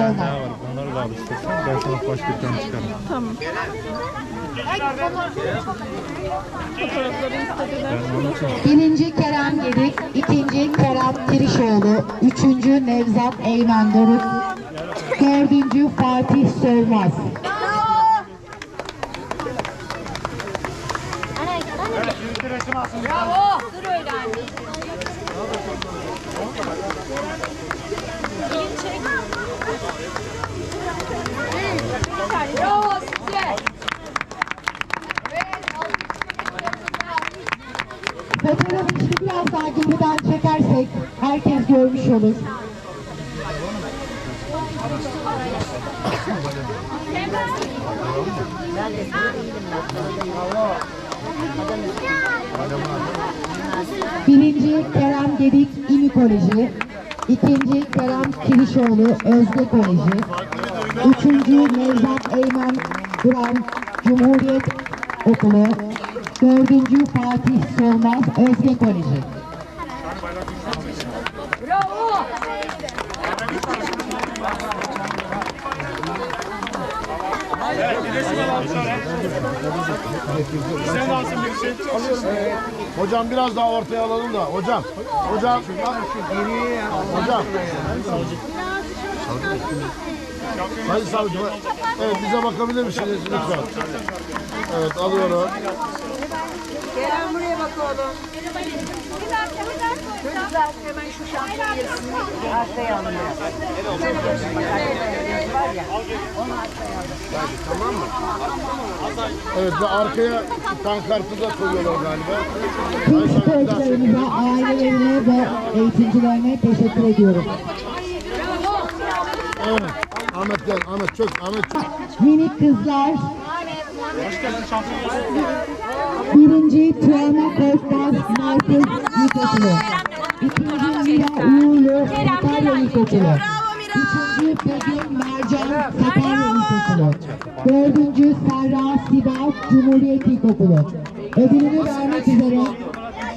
Var? Onları da al istersen. Ben sana başka bir tane çıkarım. Tamam. Birinci Kerem Gedik, ikinci Kerem Tirişoğlu, üçüncü Nevzat Eymen Doruk, dördüncü Fatih Solmaz. Bravo. Dur öyle anne. Elini çek. Bravo size. Fotoğrafı işte biraz daha geriden çekersek herkes görmüş olur. Birinci Kerem Gedik İmi Koleji, ikinci Kerem Kirişoğlu Özde Koleji, üçüncü Nevzat Eymen Duran Cumhuriyet Okulu, dördüncü Fatih Solmaz Özge Koleji. Hocam biraz daha ortaya alalım da. Hocam. Hocam. Hocam. Sayın savcı. Evet bize bakabilir misiniz lütfen? Evet alıyorum. Kerem buraya bak oğlum. Çocuklar hemen şu şampiyon yerisini arkaya alın. Evet ve arkaya pankartı da koyuyorlar galiba. Sporcularımıza, ailelerine ve eğitimcilerine teşekkür ediyorum. Evet. Ahmet gel. Ahmet çök. Ahmet çök. Minik kızlar. Birinci Tuana Korkmaz Merkez İlkokulu. İkinci Mira Uğurlu Sakarya İlkokulu. Üçüncü Begüm Mercan Sakarya İlkokulu. Dördüncü Serra Sibel Cumhuriyet İlkokulu. Ödülünü vermek üzere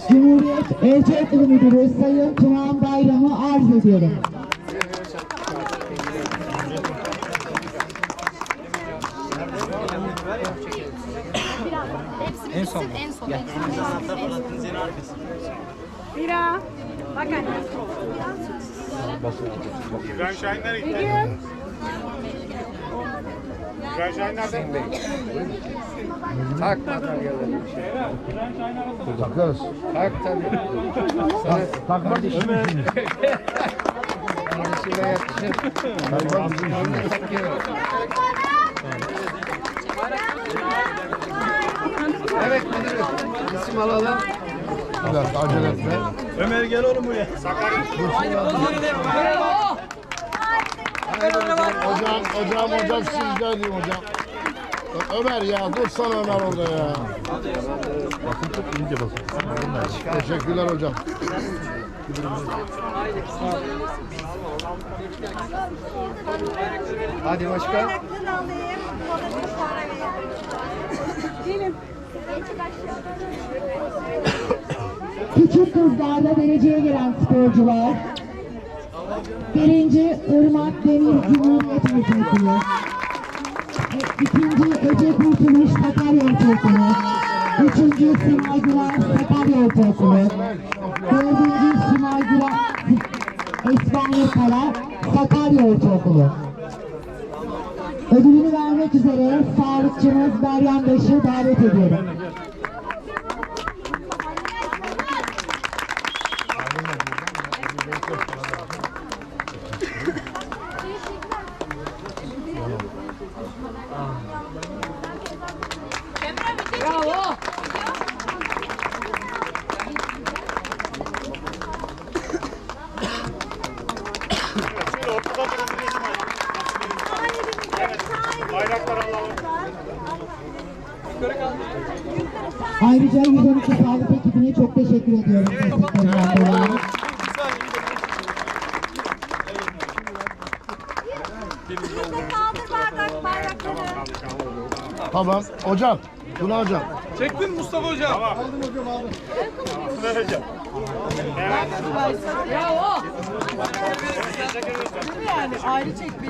Cumhuriyet Ortaokulu Müdürü Sayın Turan Bayram'ı arz ediyorum. Mira. Bak anne. İbrahim Şahin nereye gitti? İbrahim Şahin nerede? Takarız. Tak tabii. Takmak için misiniz? Kendisine yakışır. Takmak için misiniz? Evet müdürüm. İsim alalım. Bir dakika acele etme. Ömer gel oğlum buraya. Hocam, hocam, hocam siz rica edeyim hocam. Ömer ya, dursana Ömer orada ya. Bakın çok iyice basın. Teşekkürler hocam. Hadi başka. Küçük kızlarda dereceye gelen sporcular. Birinci Irmak Demir Cumhuriyet Ortaokulu. E, İkinci Ece Kurtuluş Sakarya Ortaokulu. Üçüncü Simay Güler Sakarya Ortaokulu. Dördüncü Simay Güler Esbani Kara Sakarya Ortaokulu. Ödülünü vermek üzere sağlıkçımız Meryem Beş'i davet ediyorum. Bravo. Sağlık ekibine çok teşekkür ediyorum. Bayrakları. Tamam. Hocam, Tuna hocam. Çektin Mustafa Hocam. Tamam. Aldım hocam aldım. Vereceğim. Evet. Bravo.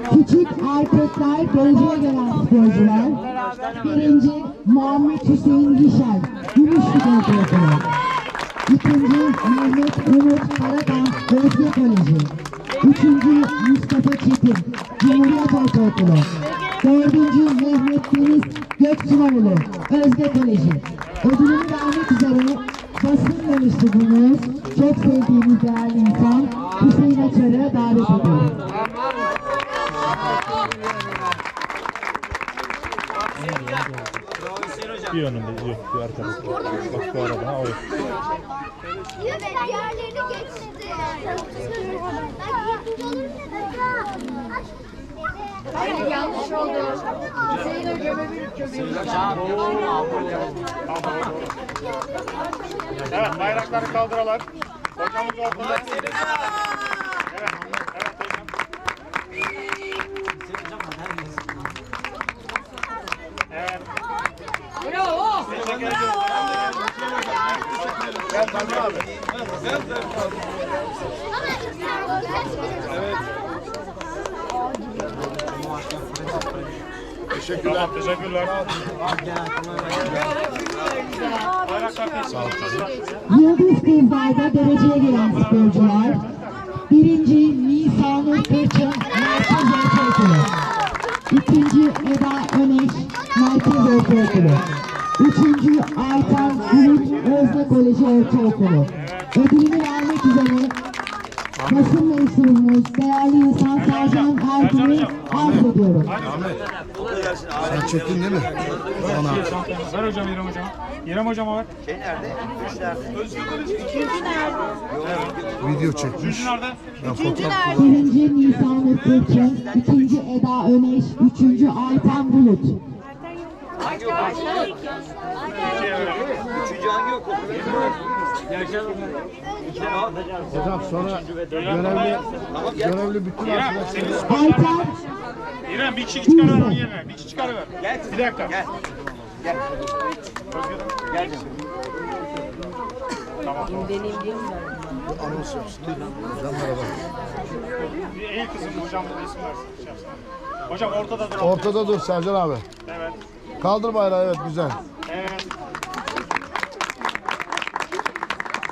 Küçük erkekler dereceye gelen sporcular. Birinci Muhammed Hüseyin Gişer, Gümüşlük Ortaokulu. İkinci Mehmet Umut Karakan, Özge Koleji. Üçüncü Mustafa Çetin, Cumhuriyet Ortaokulu. Dördüncü Mehmet Deniz Göksunoğlu, Özge Koleji. Ödülünü vermek üzere basın mensubumuz, çok sevdiğimiz değerli insan Hüseyin Açar'ı davet ediyorum. Bir önünde yok bir arkada. Bak şu arada ha o yok. Diğerlerini geçti. Hayır yanlış oldu. Hüseyin'e gömebilip gömebilip. Evet bayrakları kaldıralım. Hocamız ortada. Evet. Evet hocam. Evet. Bravo. Teşekkür ediyorum. Gel Tanrı abi. Teşekkürler. Tamam teşekkürler. Yıldız Kızlar'da dereceye gelen sporcular. Birinci Nisanur Kırçın Merkez Ortaokulu. İkinci Eda Öneş Merkez Ortaokulu. Üçüncü Aytan Ümit Özde Koleji Ortaokulu. Ödülünü vermek üzere basın mensubumuz değerli insan Sercan Ergün'ü arz ediyorum. Sen çektin değil mi? Bana. Ver hocam İrem hocam. İrem hocama ver. Video çekmiş. Üçüncü nerede? Ben fotoğraf Birinci Nisanur Kırçın, ikinci Eda Öneş, üçüncü Ayten Bulut. Hocam sonra görevli, görevli bütün arkadaşlarımız Ayten İrem bir kişi çıkarıver onun yerine. Bir kişi çıkarıver. Gel. Bir dakika. Gel. Gel. Gel. Tamam. tamam. anons yapsın. Hocam merhaba. Bir eğil kızım hocam da resim versin. Şey yapsın. Hocam ortada dur. Ortada dur Sercan abi. Evet. Kaldır bayrağı evet güzel. Evet.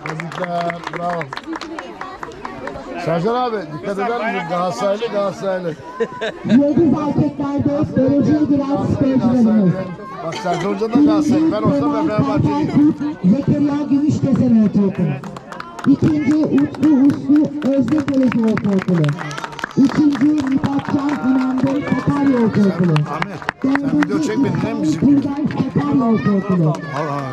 Tebrikler bravo. Sercan abi dikkat eder misin? Galatasaraylı Galatasaraylı. Yıldız erkeklerde dereceye giren sporcularımız. Bak Sercan Hoca da Galatasaraylı. Ben olsam ben Fenerbahçeliyim. Zekeriya Gümüşdesen Ortaokulu. İkinci Utku Uslu Özde Koleji Ortaokulu. Üçüncü Mithatcan İnandım Sakarya Ortaokulu. Ahmet sen video çekmedin değil mi bizim? Turgay Sakarya Ortaokulu.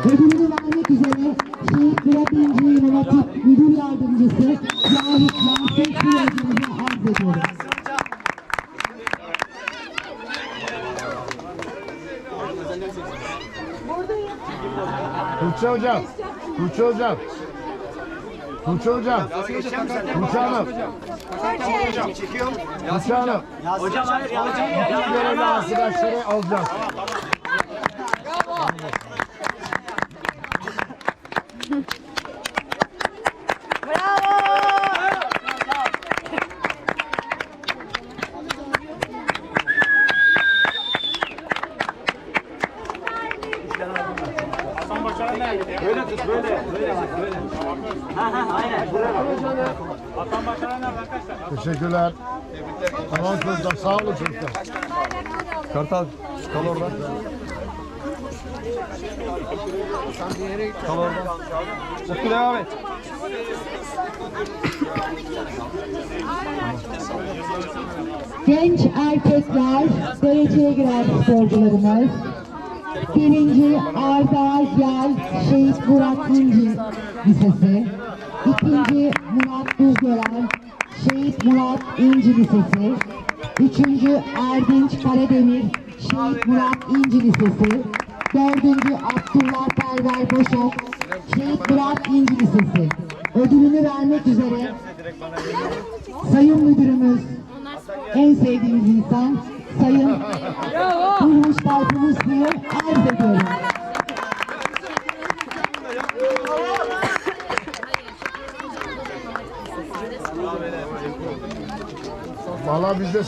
Ödülünü vermek üzere Şehit Murat İnci Hatip Müdür Yardımcısı Cahit Yasin Kıyacımızı arz ediyorum. Tuğçe hocam. Tuğçe hocam. Tuğçe hocam. Tuğçe Hanım. Tuğçe Hanım. Hocam hayır ya. Bütün görevli arkadaşları alacağız. Böyle böyle. Bak böyle. Ha ha aynen. Hasan Başaran nerede arkadaşlar? Teşekkürler. Tamam çocuklar sağ olun çocuklar. Kartal. Kal orada. Kal orada. Utku devam et. Genç erkekler dereceye giren sporcularımız. Birinci Arda Gel Şehit Murat İnci Lisesi. İkinci Murat Düzgören Şehit Murat İnci Lisesi. Üçüncü Erdinç Karademir Şehit Murat İnci Lisesi. Dördüncü Abdullah Perver Boşok Şehit Murat İnci Lisesi. Ödülünü vermek üzere Sayın Müdürümüz, en sevdiğimiz insan,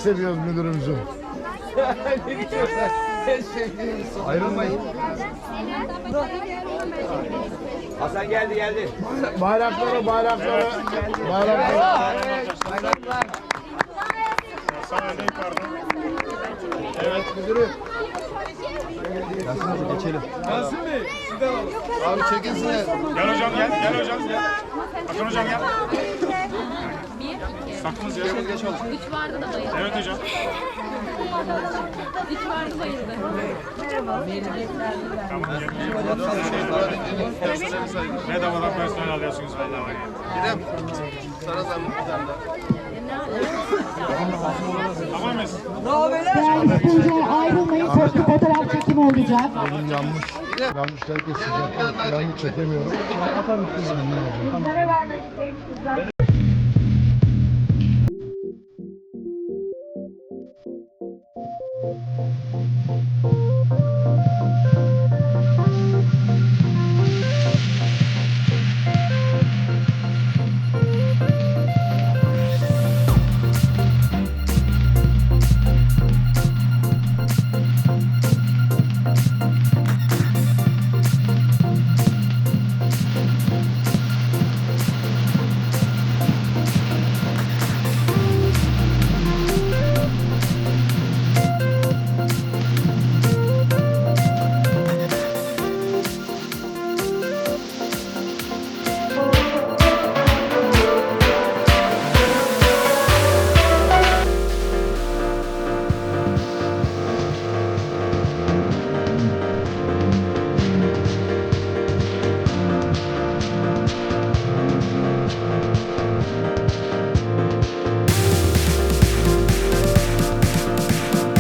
seviyoruz müdürümüzü. Ayrılmayın. Hasan geldi geldi. Bayrakları, bayrakları, bayrakları. Sağ elde yukarıda. Abi çekinsinler. Gel hocam gel. Gel hocam gel. Hasan hocam gel. Saklınız ya. Üç vardı da bayıldı. Evet hocam. Üç vardı bayıldı. Bedavadan personel alıyorsunuz bedava. İrem. Sana zahmet bir tane. Tamam mıyız? Değerli sporcular ayrılmayın, toplu fotoğraf çekimi olacak. Benim yanmış. Yanmış herkes sıcak. Yanmış çekemiyorum.